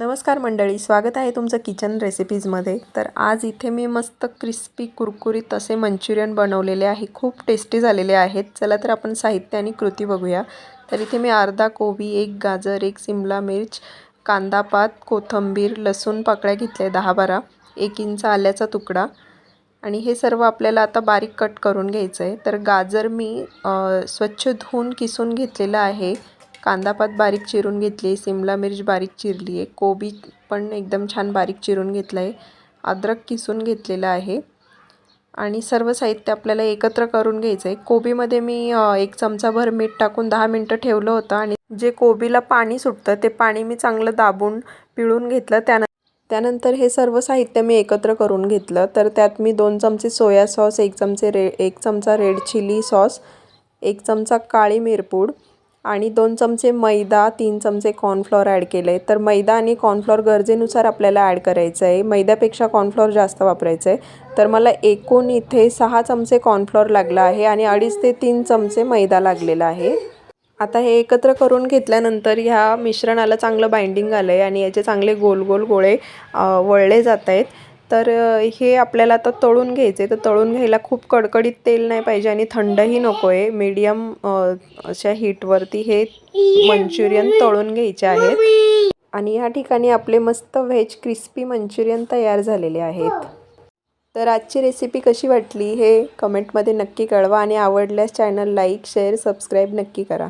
नमस्कार मंडळी स्वागत आहे तुमचं किचन रेसिपीजमध्ये. तर आज इथे मी मस्त क्रिस्पी कुरकुरीत असे मंचुरियन बनवलेले आहे. खूप टेस्टी झालेले आहेत. चला तर आपण साहित्य आणि कृती बघूया. तर इथे मी अर्धा कोबी एक गाजर एक सिमला मिर्च कांदापात कोथंबीर लसूण पाकळ्या घेतल्या दहा बारा एक इंच आल्याचा तुकडा. आणि हे सर्व आपल्याला आता बारीक कट करून घ्यायचं आहे तर गाजर मी स्वच्छ धुवून किसून घेतलेलं आहे. कांदापात बारीक चिरून घेतली आहे सिमला मिर्च बारीक चिरली आहे. कोबी पण एकदम छान बारीक चिरून घेतलं आहे अद्रक किसून घेतलेलं आहे. आणि सर्व साहित्य आपल्याला एकत्र करून घ्यायचं आहे कोबीमध्ये मी एक चमचाभर मीठ टाकून दहा मिनटं ठेवलं होतं आणि जे कोबीला पाणी सुटतं ते पाणी मी चांगलं दाबून पिळून घेतलं. त्यानं त्यानंतर हे सर्व साहित्य मी एकत्र करून घेतलं. तर त्यात मी दोन चमचे सोया सॉस एक चमचे रे एक चमचा रेड चिली सॉस एक चमचा काळी मिरपूड आणि दोन चमचे मैदा तीन चमचे कॉर्नफ्लॉर ॲड केले तर मैदा आणि कॉर्नफ्लॉर गरजेनुसार आपल्याला ॲड करायचं आहे मैद्यापेक्षा कॉर्नफ्लॉर जास्त वापरायचं आहे तर मला एकूण इथे सहा चमचे कॉर्नफ्लॉर लागला आहे आणि अडीच ते तीन चमचे मैदा लागलेला आहे. आता हे एकत्र करून घेतल्यानंतर ह्या मिश्रणाला चांगलं बाइंडिंग आलं आहे आणि याचे चांगले गोल गोल गोळे वळले जात आहेत तर हे आपल्याला आता तळून घ्यायचे तर तळून घ्यायला खूप कडकडीत तेल नाही पाहिजे आणि थंडही नको आहे मीडियम अशा हीटवरती हे मंचुरियन तळून घ्यायचे आहेत. आणि ह्या ठिकाणी आपले मस्त व्हेज क्रिस्पी मंचुरियन तयार झालेले आहेत. तर आजची रेसिपी कशी वाटली हे कमेंटमध्ये नक्की कळवा आणि आवडल्यास चॅनल लाईक शेअर सबस्क्राईब नक्की करा.